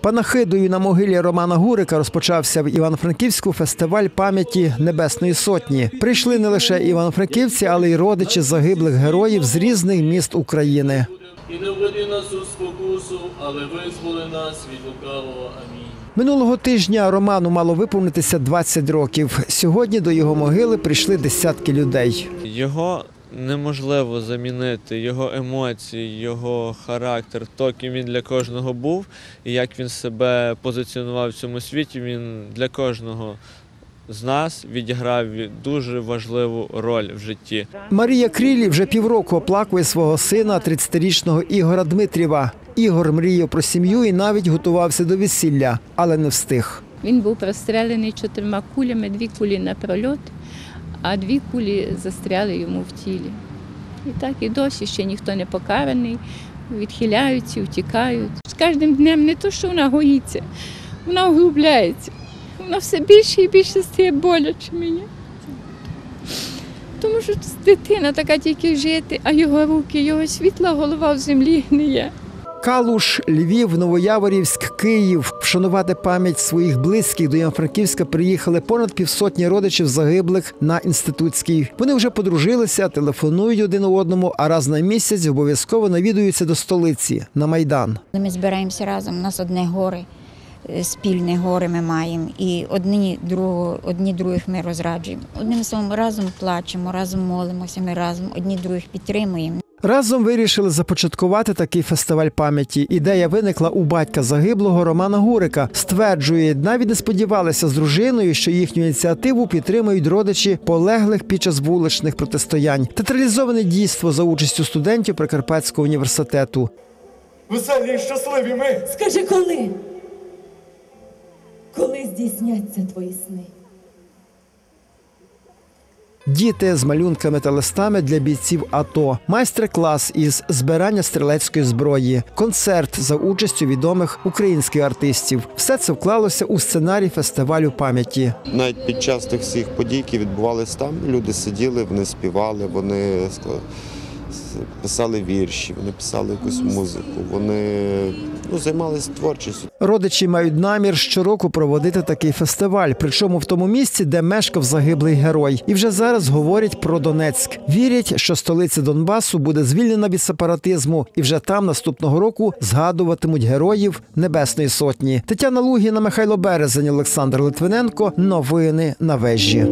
Панахидою на могилі Романа Гурика розпочався в Івано-Франківську фестиваль пам'яті Небесної Сотні. Прийшли не лише івано-франківці, але й родичі загиблих героїв з різних міст України. І не введи нас у спокусу, але визволи нас від лукавого. Амінь. Минулого тижня Роману мало виповнитися 20 років. Сьогодні до його могили прийшли десятки людей. Його неможливо замінити, його емоції, його характер, то, ким він для кожного був, і як він себе позиціонував в цьому світі, він для кожного з нас відіграв дуже важливу роль в житті. Марія Крілі вже півроку оплакує свого сина, 30-річного Ігора Дмитрєва. Ігор мріяв про сім'ю і навіть готувався до весілля, але не встиг. Він був прострелений чотирма кулями, дві кулі на прольот, а дві кулі застряли йому в тілі. І так і досі ще ніхто не покараний, відхиляються, втікають. З кожним днем не то, що вона гоїться, вона углубляється. Вона все більше і більше стає боляче мені. Тому що дитина така тільки жити, а його руки, його світла голова в землі гниє. Калуш, Львів, Новояворівськ, Київ. Вшанувати пам'ять своїх близьких до Івано-Франківська приїхали понад півсотні родичів загиблих на інститутській. Вони вже подружилися, телефонують один одному, а раз на місяць обов'язково навідуються до столиці на майдан. Ми збираємося разом, у нас одне горе, е, спільне горе ми маємо. І одні, другого, одні других ми розраджуємо. Одним словом, разом плачемо, разом молимося, ми разом одні других підтримуємо. Разом вирішили започаткувати такий фестиваль пам'яті. Ідея виникла у батька загиблого Романа Гурика. Стверджує, навіть не сподівалися з дружиною, що їхню ініціативу підтримують родичі полеглих під час вуличних протистоянь. Театралізоване дійство за участю студентів Прикарпатського університету. Веселі і щасливі ми! Скажи коли? Коли здійсняться твої сни? Діти з малюнками та листами для бійців АТО, майстер-клас із збирання стрілецької зброї, концерт за участю відомих українських артистів. Все це вклалося у сценарій фестивалю пам'яті. Навіть під час тих всіх подій, які відбувалися там, люди сиділи, вони співали, вони писали вірші, вони писали якусь музику, вони ну, займалися творчістю. Родичі мають намір щороку проводити такий фестиваль, причому в тому місці, де мешкав загиблий герой. І вже зараз говорять про Донецьк. Вірять, що столиця Донбасу буде звільнена від сепаратизму, і вже там наступного року згадуватимуть героїв Небесної Сотні. Тетяна Лугіна, Михайло Березень, Олександр Литвиненко. Новини на вежі.